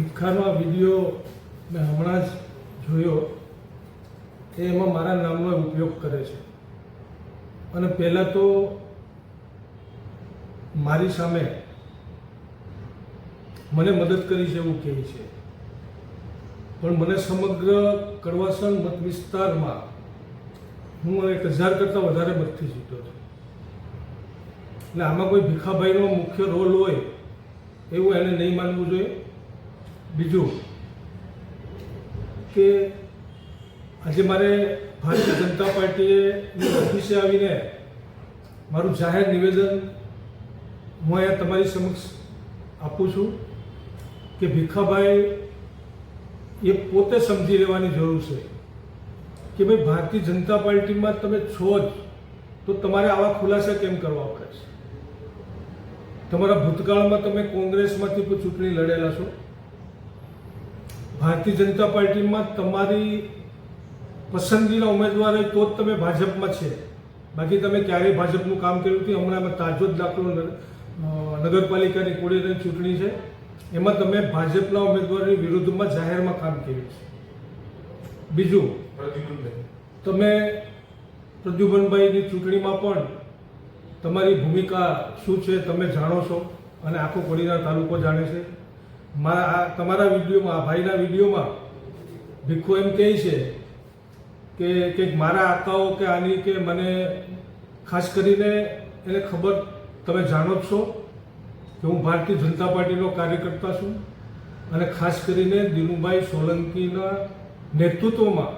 ભીખાનો આ વીડિયો મેં હમણાં જ જોયો. એ એમાં મારા નામનો ઉપયોગ કરે છે. અને પહેલાં તો મારી સામે મને મદદ કરી છે એવું કહે છે. પણ મને સમગ્ર કડવાસણ મત વિસ્તારમાં હું એક હજાર કરતાં વધારે મતથી જીત્યો છું. એટલે આમાં કોઈ ભીખાભાઈનો મુખ્ય રોલ હોય એવું એને નહીં માનવું જોઈએ. બીજું કે આજે મારે ભારતીય જનતા પાર્ટીએ ઓફિસે આવીને મારું જાહેર નિવેદન હું અહીંયા તમારી સમક્ષ આપું છું કે ભીખાભાઈ એ પોતે સમજી લેવાની જરૂર છે કે ભાઈ ભારતીય જનતા પાર્ટીમાં તમે છો જ, તો તમારે આવા ખુલાસા કેમ કરવા પડે છે? તમારા ભૂતકાળમાં તમે કોંગ્રેસમાંથી પણ ચૂંટણી લડેલા છો. ભારતીય જનતા પાર્ટીમાં તમારી પસંદગીના ઉમેદવાર હોય તો જ તમે ભાજપમાં છે. બાકી તમે ક્યારેય ભાજપનું કામ કર્યું નથી. હમણાં અમે તાજો જ દાખલો નગરપાલિકાની કોડીની ચૂંટણી છે. એમાં તમે ભાજપના ઉમેદવારની વિરુદ્ધમાં જાહેરમાં કામ કર્યું છે. બીજું, તમે પ્રદ્યુમનભાઈની ચૂંટણીમાં પણ તમારી ભૂમિકા શું છે તમે જાણો છો અને આખો કોડીના તાલુકો જાણે છે. મારા તમારા વિડીયોમાં ભાઈના વિડીયોમાં ભીખો એમ કહે છે કે કંઈક મારા આકાઓ કે આની કે મને ખાસ કરીને એને ખબર તમે જાણો છો કે હું ભારતીય જનતા પાર્ટીનો કાર્યકર્તા છું અને ખાસ કરીને દિનુભાઈ સોલંકીના નેતૃત્વમાં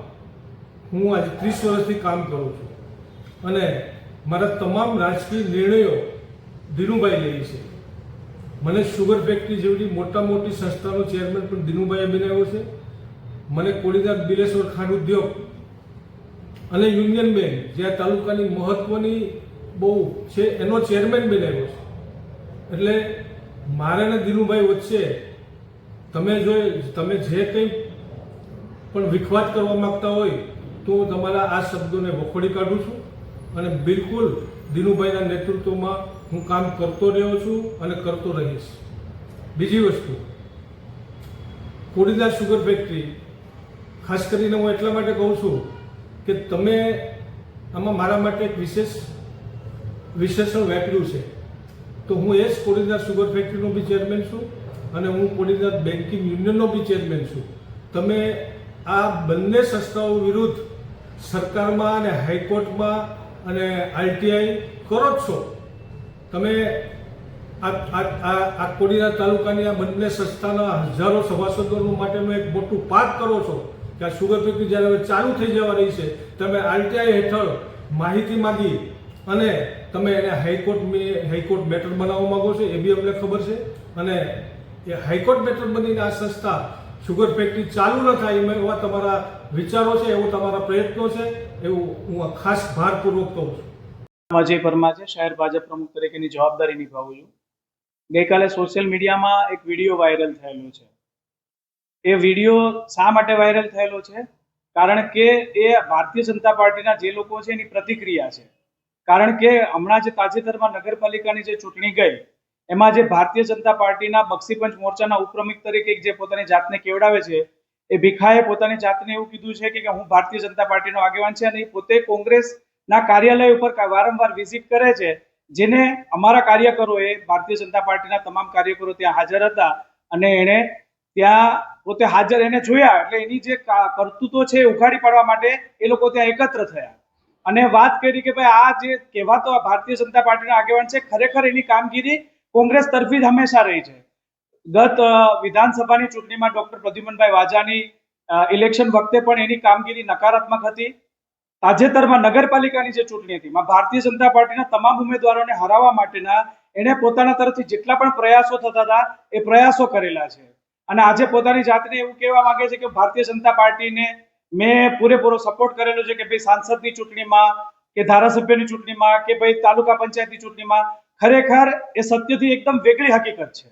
હું આજે ત્રીસ વર્ષથી કામ કરું છું. અને મારા તમામ રાજકીય નિર્ણયો દિનુભાઈ લે છે. મને શુગર ફેક્ટરી જેવી મોટા મોટી સંસ્થાનો ચેરમેન પણ દિનુભાઈએ બનાવ્યો છે. મને કોડીનાથ બિલેશ્વર ખાંડ ઉદ્યોગ અને યુનિયન બેંક જે આ તાલુકાની મહત્વની બહુ છે, એનો ચેરમેન બનાવ્યો છે. એટલે મારે ને દિનુભાઈ વચ્ચે તમે જો તમે જે કંઈ પણ વિખવાદ કરવા માંગતા હોય તો હું તમારા આ શબ્દોને વખોડી કાઢું છું. અને બિલકુલ દિનુભાઈના નેતૃત્વમાં હું કામ કરતો રહ્યો છું અને કરતો રહીશ. બીજી વસ્તુ કોડીદાર સુગર ફેક્ટરી ખાસ કરીને હું એટલા માટે કહું છું કે તમે આમાં મારા માટે એક વિશેષ વિશેષણ વાપર્યું છે. તો હું એ જ કોડીદાર સુગર ફેક્ટરીનો બી ચેરમેન છું અને હું કોડીદાર બેન્કિંગ યુનિયનનો બી ચેરમેન છું. તમે આ બંને સંસ્થાઓ વિરુદ્ધ સરકારમાં અને હાઈકોર્ટમાં અને આઈટીઆઈ કરો જ છો. તમે આ કોડીનાર તાલુકાની આ બંને સંસ્થાના હજારો સભાસદોનું માટેનું એક મોટું પાક કરો છો કે આ સુગર ફેક્ટરી જ્યારે હવે ચાલુ થઈ જવા રહી છે, તમે આરટીઆઈ હેઠળ માહિતી માગી અને તમે એને હાઈકોર્ટ હાઈકોર્ટ મેટર બનાવવા માંગો છો, એ બી અમને ખબર છે. અને એ હાઈકોર્ટ મેટર બનીને આ સંસ્થા સુગર ફેક્ટરી ચાલુ ન થાય એમાં એવા તમારા વિચારો છે, એવો તમારા પ્રયત્નો છે. એવું હું ખાસ ભારપૂર્વક કહું છું. અજય પરમાર છે, શહેર ભાજપ પ્રમુખ તરીકેની જવાબદારી નિભાવું છું. ગઈકાલે સોશિયલ મીડિયામાં એક વીડિયો વાયરલ થયેલો છે. એ વીડિયો શા માટે વાયરલ થયેલો છે? કારણ કે એ ભારતીય જનતા પાર્ટીના જે લોકો છે એની પ્રતિક્રિયા છે. કારણ કે હમણાં જે તાજેતરમાં નગરપાલિકાની જે ચૂંટણી ગઈ, એમાં જે ભારતીય જનતા પાર્ટીના બક્ષીપંચ મોરચાના ઉપપ્રમુખ તરીકે જે પોતાની જાતને કેવડાવે છે એ ભીખાએ પોતાની જાતને એવું કીધું છે કે હું ભારતીય જનતા પાર્ટીનો આગેવાન છે અને એ પોતે કોંગ્રેસના કાર્યાલય ઉપર વારંવાર વિઝિટ કરે છે, જેને અમારા કાર્યકરોએ ભારતીય જનતા પાર્ટીના તમામ કાર્યકરો ત્યાં હાજર હતા અને એણે ત્યાં પોતે હાજર એને જોયા. એટલે એની જે કરતૂતો છે એ ઉઘાડી પાડવા માટે એ લોકો ત્યાં એકત્ર થયા. અને વાત કરી કે ભાઈ, આ જે કહેવાતો ભારતીય જનતા પાર્ટીના આગેવાન છે, ખરેખર એની કામગીરી કોંગ્રેસ તરફી જ હંમેશા રહી છે. ગત વિધાનસભાની ચૂંટણીમાં ડોક્ટર પ્રદ્યુમનભાઈ વાજાની ઇલેક્શન વખતે પણ એની કામગીરી નકારાત્મક હતી. તાજેતરમાં નગરપાલિકાની જે ચૂંટણી હતી માં ભારતીય જનતા પાર્ટીના તમામ ઉમેદવારોને હરાવવા માટેના એણે પોતાના તરફથી જેટલા પણ પ્રયાસો થતા હતા, એ પ્રયાસો કરેલા છે. અને આજે પોતાની જાતને એવું કહેવા માંગે છે કે ભારતીય જનતા પાર્ટીને મેં પૂરેપૂરો સપોર્ટ કરેલો છે કે ભાઈ સાંસદની ચૂંટણીમાં કે ધારાસભ્યની ચૂંટણીમાં કે ભાઈ તાલુકા પંચાયતની ચૂંટણીમાં, ખરેખર એ સત્યથી એકદમ વેગળી હકીકત છે.